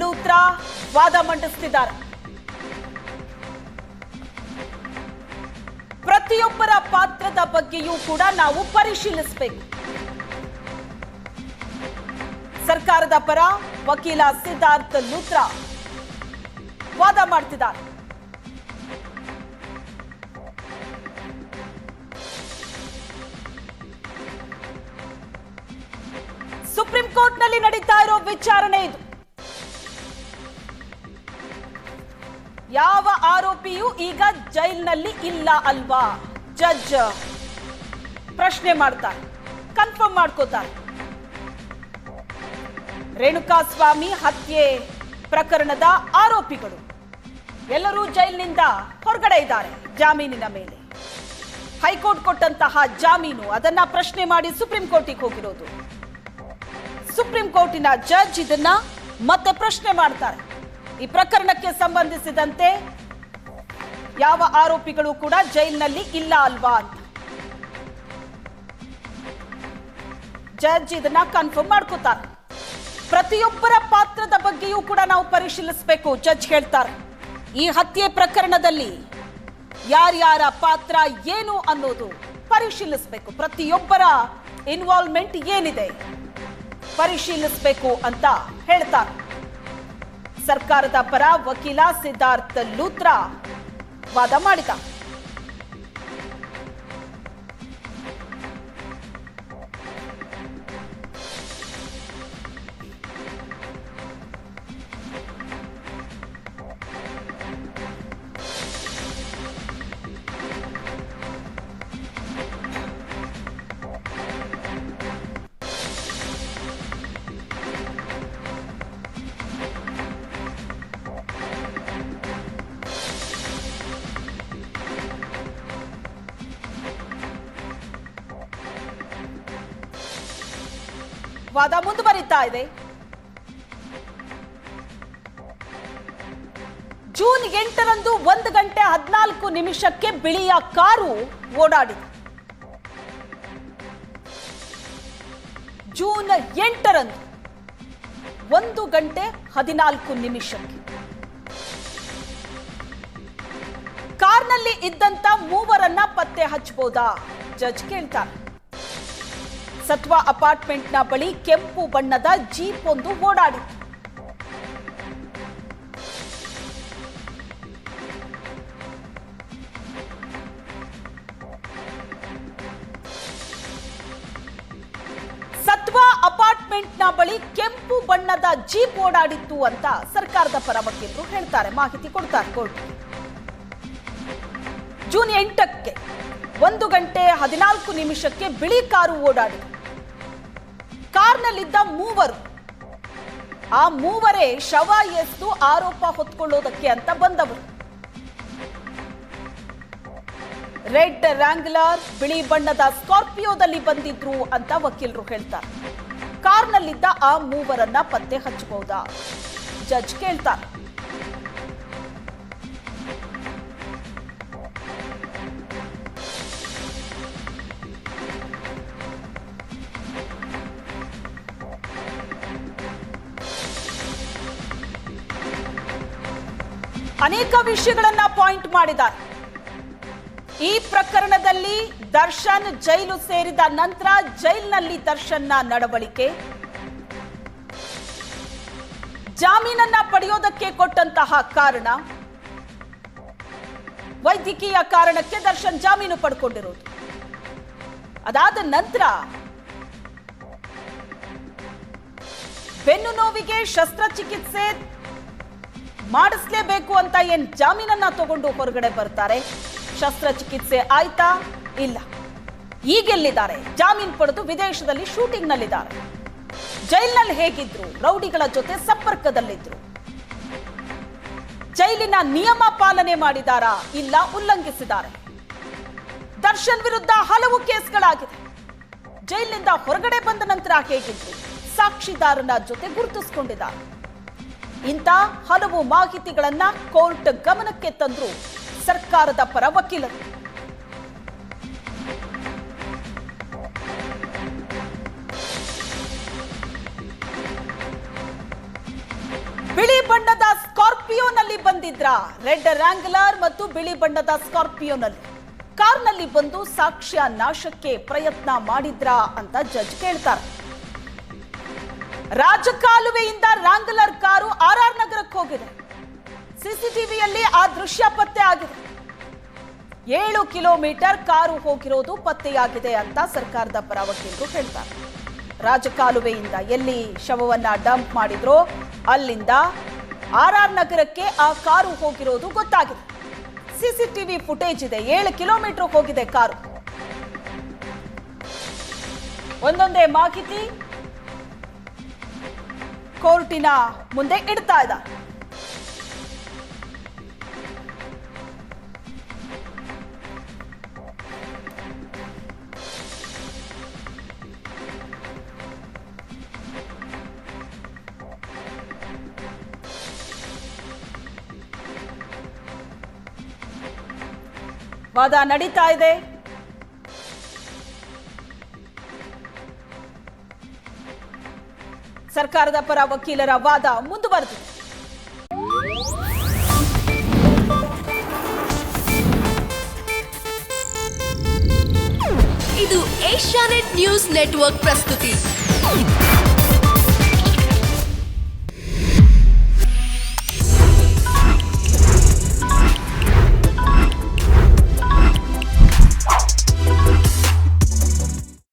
ಲೂತ್ರಾ ವಾದ ಮಂಡಿಸುತ್ತಿದ್ದಾರೆ ಪ್ರತಿಯೊಬ್ಬರ ಪಾತ್ರದ ಬಗ್ಗೆಯೂ ಕೂಡ ನಾವು ಪರಿಶೀಲಿಸಬೇಕು. ಸರ್ಕಾರದ ಪರ ವಕೀಲ ಸಿದ್ಧಾರ್ಥ ಲೂತ್ರಾ ವಾದ ಮಾಡ್ತಿದ್ದಾರೆ. ಸುಪ್ರೀಂ ಕೋರ್ಟ್ನಲ್ಲಿ ನಡೀತಾ ಇರೋ ವಿಚಾರಣೆ ಇದು. ಯಾವ ಆರೋಪಿಯೂ ಈಗ ಜೈಲ್ನಲ್ಲಿ ಇಲ್ಲ ಅಲ್ವಾ? ಜಡ್ಜ್ ಪ್ರಶ್ನೆ ಮಾಡ್ತಾರೆ ಕನ್ಫರ್ಮ್ ಮಾಡ್ಕೋತಾರೆ. ರೇಣುಕಾಸ್ವಾಮಿ ಹತ್ಯೆ ಪ್ರಕರಣದ ಆರೋಪಿಗಳು. ಎಲ್ಲರೂ ಜೈಲಿನಿಂದ ಹೊರಗಡೆ ಇದ್ದಾರೆ ಜಾಮೀನಿನ ಮೇಲೆ. ಹೈಕೋರ್ಟ್ ಕೊಟ್ಟಂತಹ ಜಾಮೀನು, ಅದನ್ನ ಪ್ರಶ್ನೆ ಮಾಡಿ ಸುಪ್ರೀಂ ಕೋರ್ಟಿಗೆ ಹೋಗಿರೋದು. ಸುಪ್ರೀಂ ಕೋರ್ಟಿನ ಜಡ್ಜ್ ಇದನ್ನ ಮತ್ತೆ ಪ್ರಶ್ನೆ ಮಾಡ್ತಾರೆ. ಈ ಪ್ರಕರಣಕ್ಕೆ ಸಂಬಂಧಿಸಿದಂತೆ ಯಾವ ಆರೋಪಿಗಳು ಕೂಡ ಜೈಲಿನಲ್ಲಿ ಇಲ್ಲ ಅಲ್ವಾ ಅಂತ. ಜಡ್ಜ್ ಇದನ್ನ ಕನ್ಫರ್ಮ್ ಮಾಡ್ಕೋತಾರೆ. ಪ್ರತಿಯೊಬ್ಬರ ಪಾತ್ರದ ಬಗ್ಗೆಯೂ ಕೂಡ ನಾವು ಪರಿಶೀಲಿಸಬೇಕು, ಜಡ್ಜ್ ಹೇಳ್ತಾರೆ. ಈ ಹತ್ಯೆ ಪ್ರಕರಣದಲ್ಲಿ ಯಾರ್ಯಾರ ಪಾತ್ರ ಏನು ಅನ್ನೋದು ಪರಿಶೀಲಿಸಬೇಕು. ಪ್ರತಿಯೊಬ್ಬರ ಇನ್ವಾಲ್ವ್ಮೆಂಟ್ ಏನಿದೆ ಪರಿಶೀಲಿಸಬೇಕು ಅಂತ ಹೇಳ್ತಾರೆ. ಸರ್ಕಾರದ ಪರ ವಕೀಲ ಸಿದ್ಧಾರ್ಥ ಲೂತ್ರ ವಾದ ಮಾಡಿದ. ವಾದ ಮುಂದುವರಿತಾ ಇದೆ. ಜೂನ್ ಎಂಟರಂದು ಒಂದು ಗಂಟೆ ಹದಿನಾಲ್ಕು ನಿಮಿಷಕ್ಕೆ ಬಿಳಿಯ ಕಾರು ಓಡಾಡಿದೆ. ಜೂನ್ ಎಂಟರಂದು ಒಂದು ಗಂಟೆ ಹದಿನಾಲ್ಕು ನಿಮಿಷಕ್ಕೆ. ಕಾರ್ನಲ್ಲಿ ಇದ್ದಂತ ಮೂವರನ್ನ ಪತ್ತೆ ಹಚ್ಚಬಹುದಾ? ಜಜ್ ಕೇಳ್ತಾರೆ. ಸತ್ವ ಅಪಾರ್ಟ್ಮೆಂಟ್ನ ಬಳಿ ಕೆಂಪು ಬಣ್ಣದ ಜೀಪ್ ಒಂದು ಓಡಾಡಿತ್ತು ಸತ್ವ ಅಪಾರ್ಟ್ಮೆಂಟ್ನ ಬಳಿ ಕೆಂಪು ಬಣ್ಣದ ಜೀಪ್ ಓಡಾಡಿತ್ತು ಅಂತ ಸರ್ಕಾರದ ಪರ ವಕೀಲರು ಹೇಳ್ತಾರೆ. ಮಾಹಿತಿ ಕೊಡ್ತಾರೆ ಕೋರ್ಟ್. ಜೂನ್ ಎಂಟಕ್ಕೆ ಒಂದು ಗಂಟೆ ಹದಿನಾಲ್ಕು ನಿಮಿಷಕ್ಕೆ ಬಿಳಿ ಕಾರು ಓಡಾಡಿದೆ ಕಾರ್ನಲ್ಲಿದ್ದ ಮೂವರು. ಆ ಮೂವರೇ ಶವ ಎಸ್ದು ಆರೋಪ ಹೊತ್ಕೊಳ್ಳೋದಕ್ಕೆ ಅಂತ ಬಂದವರು. ರೆಡ್ ರ್ಯಾಂಗ್ಲರ್ ಬಿಳಿ ಬಣ್ಣದ ಸ್ಕಾರ್ಪಿಯೋದಲ್ಲಿ ಬಂದಿದ್ರು ಅಂತ ವಕೀಲರು ಹೇಳ್ತಾರೆ. ಕಾರ್ನಲ್ಲಿದ್ದ ಆ ಮೂವರನ್ನ ಪತ್ತೆ ಹಚ್ಚಬಹುದಾ? ಜಡ್ಜ್ ಕೇಳ್ತಾರೆ. ಅನೇಕ ವಿಷಯಗಳನ್ನ ಪಾಯಿಂಟ್ ಮಾಡಿದ್ದಾರೆ. ಈ ಪ್ರಕರಣದಲ್ಲಿ ದರ್ಶನ್ ಜೈಲು ಸೇರಿದ ನಂತರ ಜೈಲಿನಲ್ಲಿ ದರ್ಶನ್ನ ನಡವಳಿಕೆ. ಜಾಮೀನನ್ನ ಪಡೆಯೋದಕ್ಕೆ ಕೊಟ್ಟಂತಹ ಕಾರಣ. ವೈದ್ಯಕೀಯ ಕಾರಣಕ್ಕೆ ದರ್ಶನ್ ಜಾಮೀನು ಪಡ್ಕೊಂಡಿರೋದು. ಅದಾದ ನಂತರ ಬೆನ್ನು ನೋವಿಗೆ ಶಸ್ತ್ರಚಿಕಿತ್ಸೆ ಮಾಡಿಸ್ಲೇಬೇಕು ಅಂತ ಏನ್ ಜಾಮೀನನ್ನ ತಗೊಂಡು ಹೊರಗಡೆ ಬರ್ತಾರೆ? ಶಸ್ತ್ರಚಿಕಿತ್ಸೆ ಆಯ್ತಾ? ಇಲ್ಲ. ಈಗೆಲ್ಲಿದ್ದಾರೆ? ಜಾಮೀನ್ ಪಡೆದು ವಿದೇಶದಲ್ಲಿ ಶೂಟಿಂಗ್ ನಲ್ಲಿದ್ದಾರೆ ಜೈಲಿನಲ್ಲಿ ಹೇಗಿದ್ರು? ರೌಡಿಗಳ ಜೊತೆ ಸಂಪರ್ಕದಲ್ಲಿದ್ರು. ಜೈಲಿನ ನಿಯಮ ಪಾಲನೆ ಮಾಡಿದಾರಾ? ಇಲ್ಲ ಉಲ್ಲಂಘಿಸಿದ್ದಾರೆ ದರ್ಶನ್ ವಿರುದ್ಧ ಹಲವು ಕೇಸ್ಗಳಾಗಿದೆ ಜೈಲಿನಿಂದ ಹೊರಗಡೆ ಬಂದ ನಂತರ ಹೇಗಿದ್ರು? ಸಾಕ್ಷಿದಾರನ ಜೊತೆ ಗುರುತಿಸಿಕೊಂಡಿದ್ದಾರೆ. ಇಂಥ ಹಲವು ಮಾಹಿತಿಗಳನ್ನ ಕೋರ್ಟ್ ಗಮನಕ್ಕೆ ತಂದ್ರು ಸರ್ಕಾರದ ಪರ ವಕೀಲರು. ಬಿಳಿ ಬಣ್ಣದ ಸ್ಕಾರ್ಪಿಯೋನಲ್ಲಿ ಬಂದಿದ್ರ ರೆಡ್ ರ್ಯಾಂಗ್ಲರ್ ಮತ್ತು ಬಿಳಿ ಬಣ್ಣದ ಸ್ಕಾರ್ಪಿಯೋನಲ್ಲಿ. ಕಾರ್ನಲ್ಲಿ ಬಂದು ಸಾಕ್ಷ್ಯ ನಾಶಕ್ಕೆ ಪ್ರಯತ್ನ ಮಾಡಿದ್ರ ಅಂತ ಜಡ್ಜ್ ಕೇಳ್ತಾರೆ. ರಾಜಕಾಲುವೆಯಿಂದ ರಾಂಗ್ಲರ್ ಕಾರು ಆರ್ ಆರ್ ನಗರಕ್ಕೆ ಹೋಗಿದೆ. ಸಿಸಿಟಿವಿಯಲ್ಲಿ ಆ ದೃಶ್ಯ ಪತ್ತೆ ಆಗಿದೆ. ಏಳು ಕಿಲೋಮೀಟರ್ ಕಾರು ಹೋಗಿರೋದು ಪತ್ತೆಯಾಗಿದೆ ಅಂತ ಸರ್ಕಾರದ ಪರ ವಕೀಲರು ಹೇಳ್ತಾರೆ. ರಾಜಕಾಲುವೆಯಿಂದ ಎಲ್ಲಿ ಶವವನ್ನ ಡಂಪ್ ಮಾಡಿದ್ರೋ ಅಲ್ಲಿಂದ ಆರ್ ಆರ್ ನಗರಕ್ಕೆ ಆ ಕಾರು ಹೋಗಿರೋದು ಗೊತ್ತಾಗಿದೆ. ಸಿಸಿಟಿವಿ ಫುಟೇಜ್ ಇದೆ, ಏಳು ಕಿಲೋಮೀಟರ್ ಹೋಗಿದೆ ಕಾರು. ಒಂದೊಂದೇ ಮಾಹಿತಿ. ಕೋರ್ಟಿನ ಮುಂದೆ ಇಡ್ತಾ ಇದ್ದ. ವಾದ ನಡೀತಾ ಇದೆ. ಸರ್ಕಾರದ ಪರ ವಕೀಲರ ವಾದ ಮುಂದುವರೆದಿದೆ. ಇದು ಏಷ್ಯಾನೆಟ್ ನ್ಯೂಸ್ ನೆಟ್ವರ್ಕ್ ಪ್ರಸ್ತುತಿ.